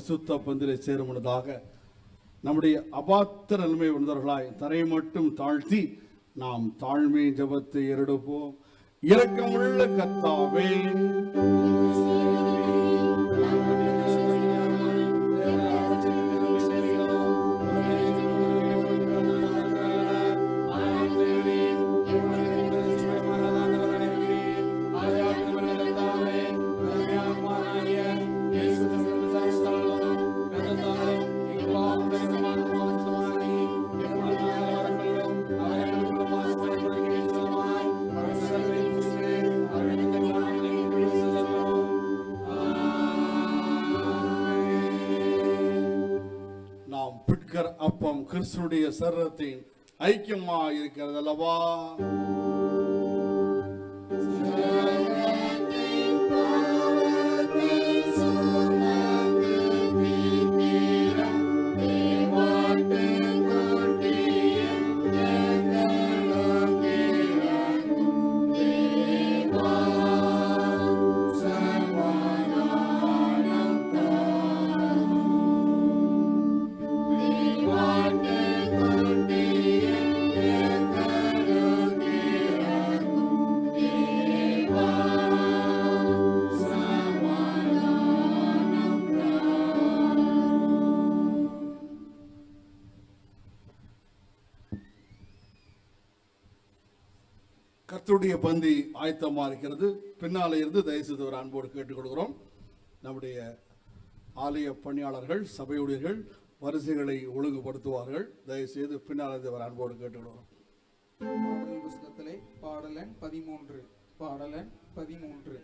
பரிசுத்த பந்திலே சேருமுனதாக நம்முடைய அபாத்திர நிலைமை வந்தவர்களாய் தரை மட்டும் தாழ்த்தி நாம் தாழ்மை ஜபத்தை எருடுப்போம் இரக்கமுள்ள கத்தாவே கிறிஸ்துடைய சரீரத்தின் ஐக்கியமாக இருக்கிறது அல்லவா கர்த்தருடைய பந்தி ஆயத்தமா இருக்கிறது. பின்னாலே இருந்து தயவுசெய்து ஒரு அன்போடு கேட்டுக்கொள்கிறோம். நம்முடைய ஆலய பணியாளர்கள் சபையுடையர்கள் வரிசைகளை ஒழுங்குபடுத்துவார்கள். தயவுசெய்து பின்னால் இருந்து ஒரு அன்போடு கேட்டுக்கொள்கிறோம். பாடல் புஸ்தகத்திலே பாடலன் பதிமூன்று பாடலன் பதிமூன்று.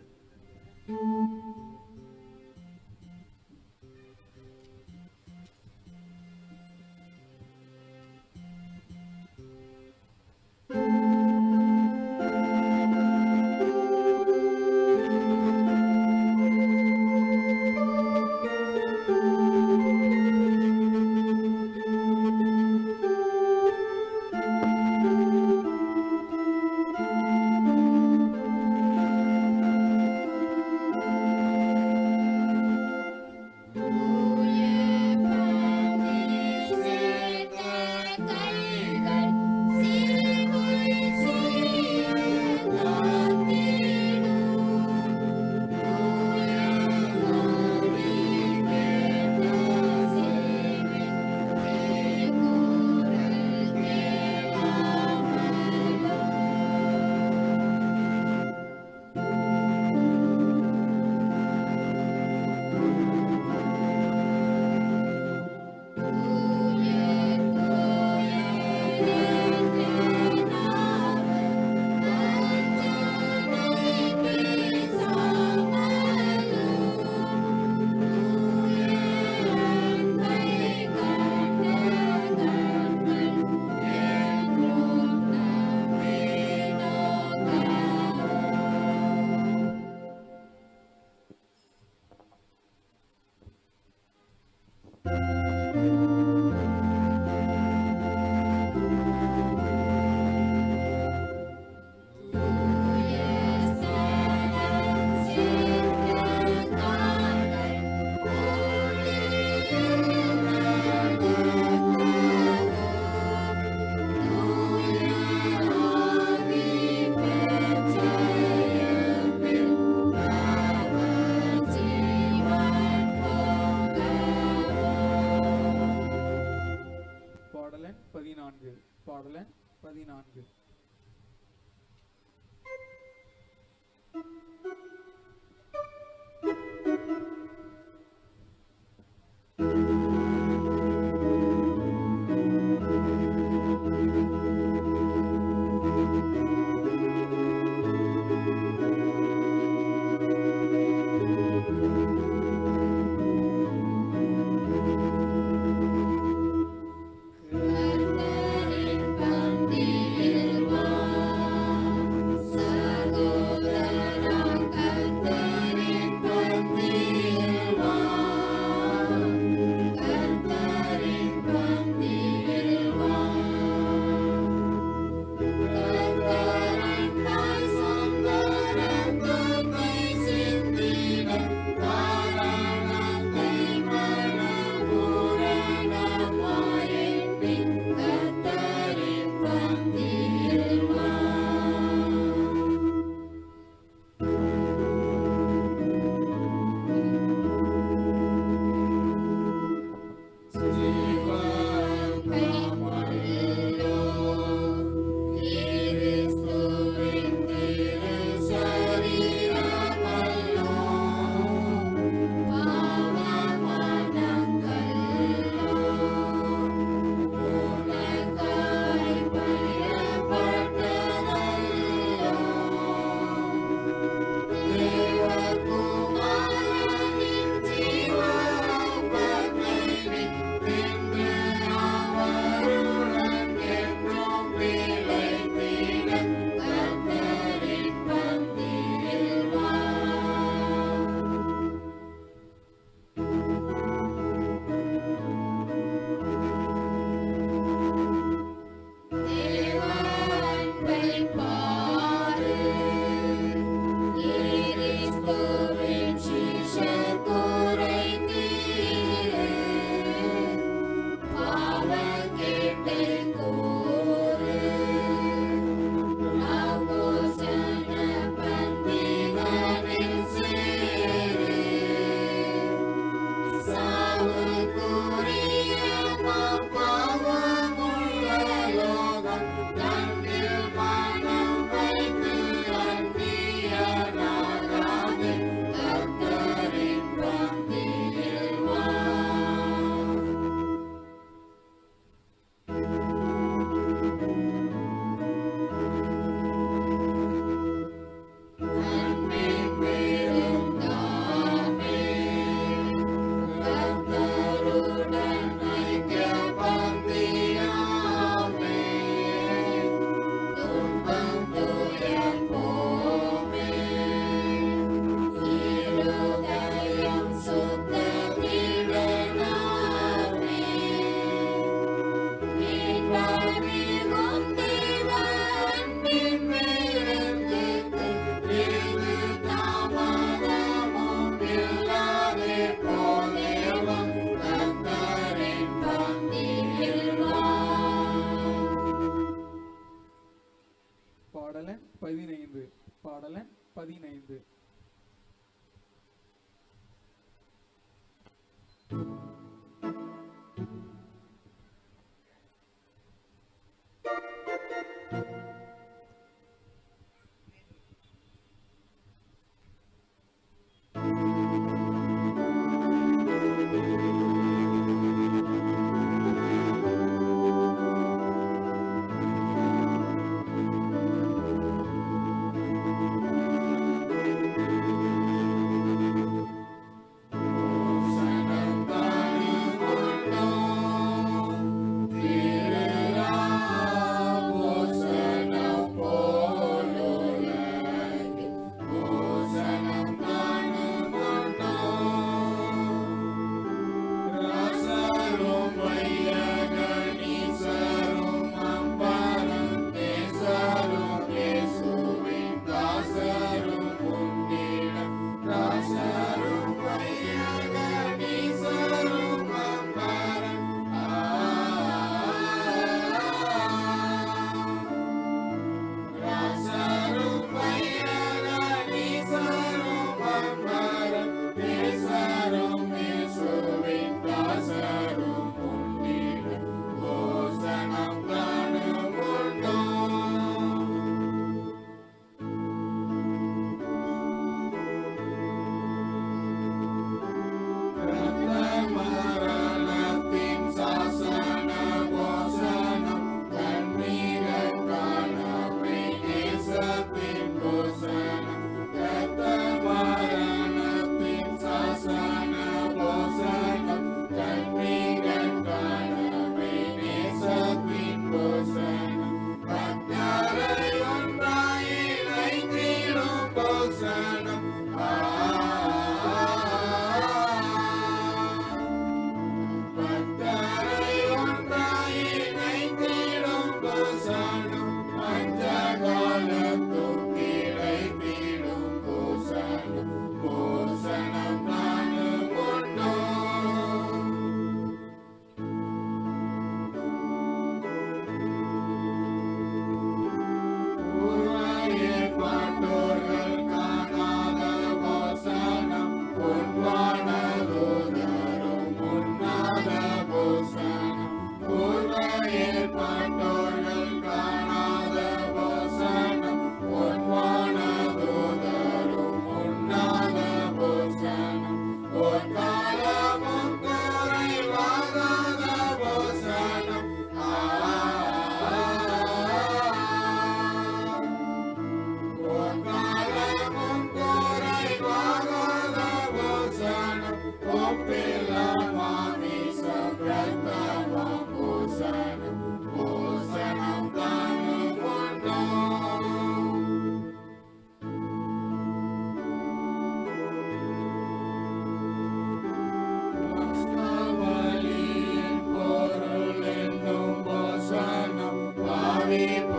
Swami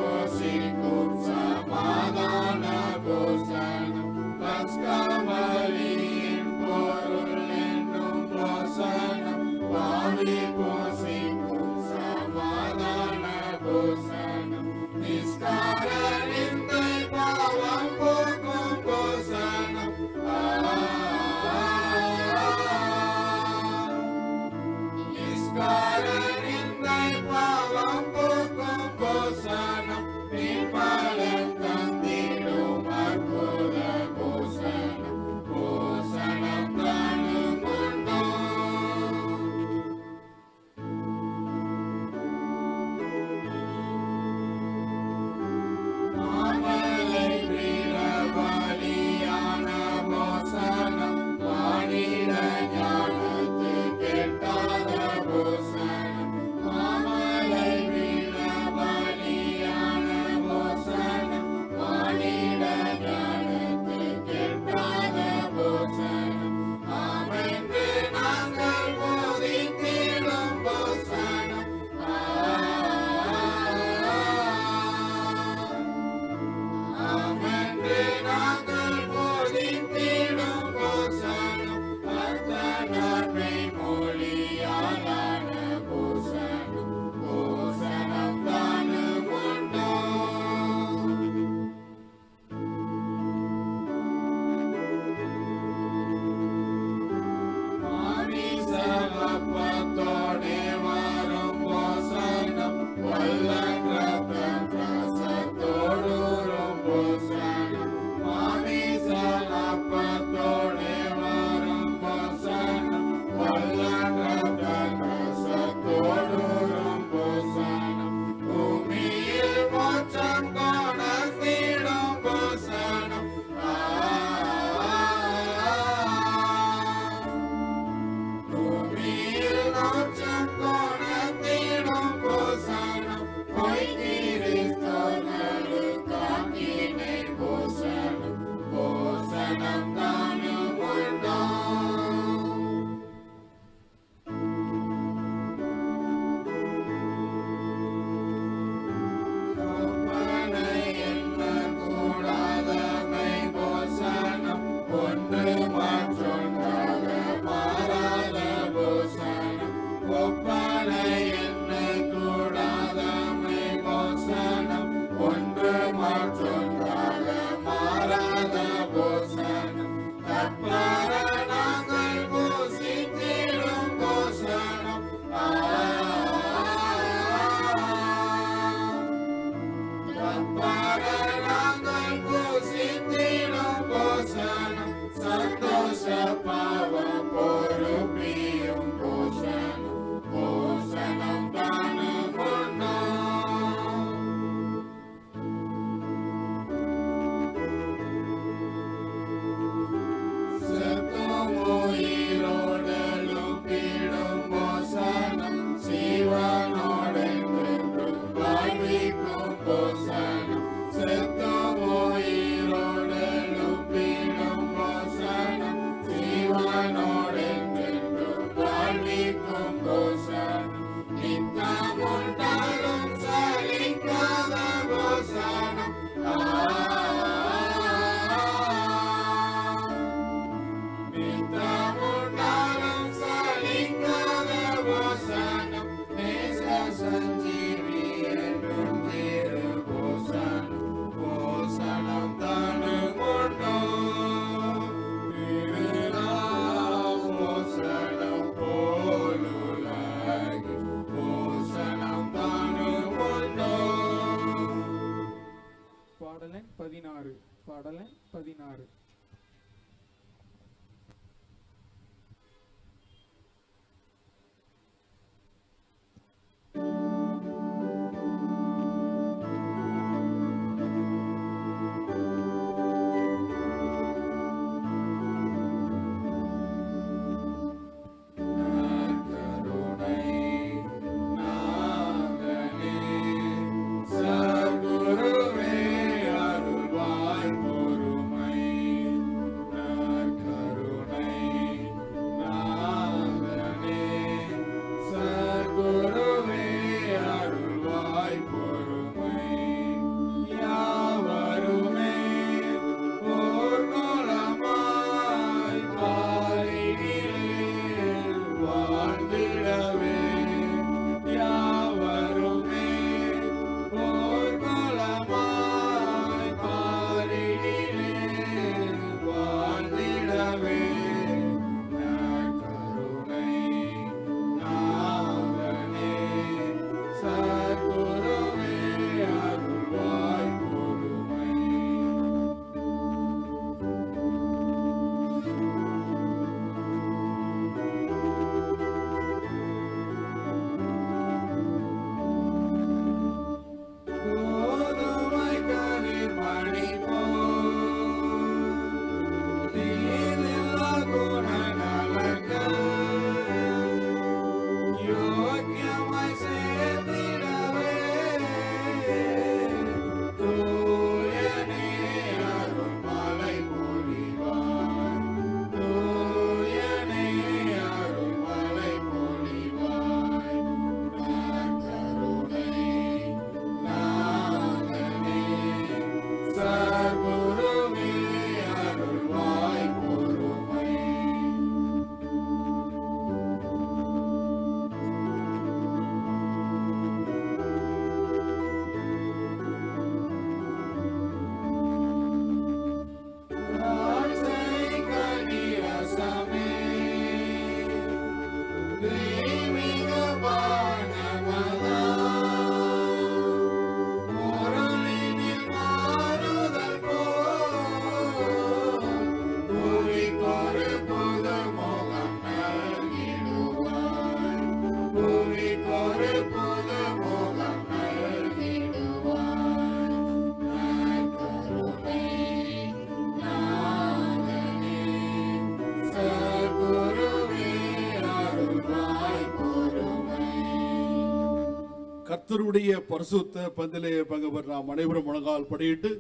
கர்த்தருடைய பரிசுத்த பந்திலே பங்கு நாம் அனைவரும் முழங்கால் படியிட்டு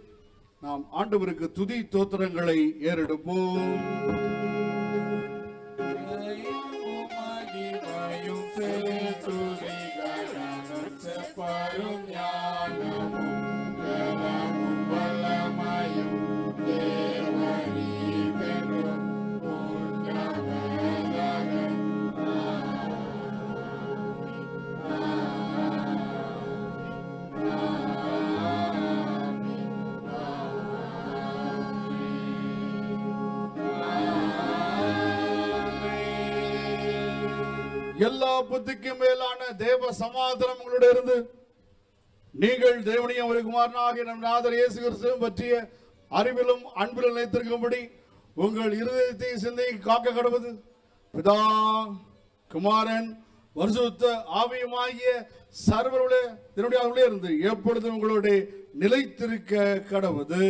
நாம் ஆண்டவருக்கு துதி தோத்திரங்களை ஏறெடுப்போம். எல்லா புத்திக்கும் மேலான தேவ சமாதானம் உங்களோட இருந்து. நீங்கள் தேவனிய ஒரு குமாரனாகிய நம் நாதர் இயேசு கிறிஸ்துவும் பற்றிய அறிவிலும் அன்பிலும் நினைத்திருக்கும்படி உங்கள் இருதயத்தை சிந்தை காக்க கடவுது. பிதா குமாரன் வருஷத்த ஆவியமாகிய சர்வருடைய என்னுடைய உள்ளே இருந்து எப்பொழுதும் உங்களுடைய நிலைத்திருக்க கடவுது.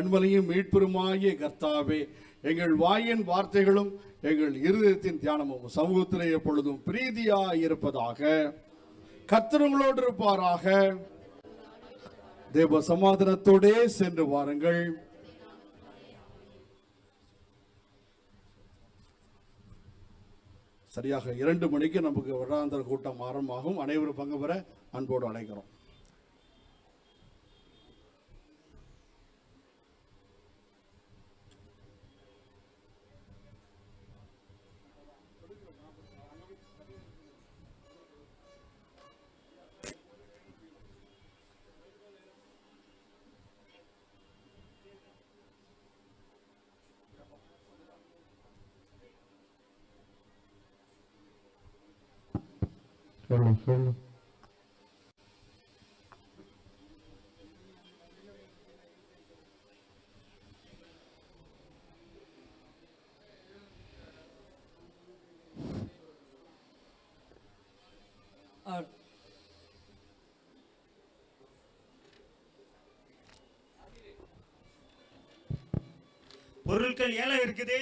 கண்மலையும் மீட்பெருமாகிய கர்த்தாவே எங்கள் வாயின் வார்த்தைகளும் எங்கள் இருதயத்தின் தியானமும் சமூகத்திலே எப்பொழுதும் பிரீதியாக இருப்பதாக கர்த்தனங்களோடு இருப்பாராக. தேவ சமாதானத்தோடே சென்று வாருங்கள். சரியாக இரண்டு மணிக்கு நமக்கு வருடாந்திர கூட்டம் ஆரம்பமாகும். அனைவரும் பங்கு பெற அன்போடு அழைக்கிறோம். சொல்லு சொல்லு பொருட்கள் ஏலம் இருக்குது.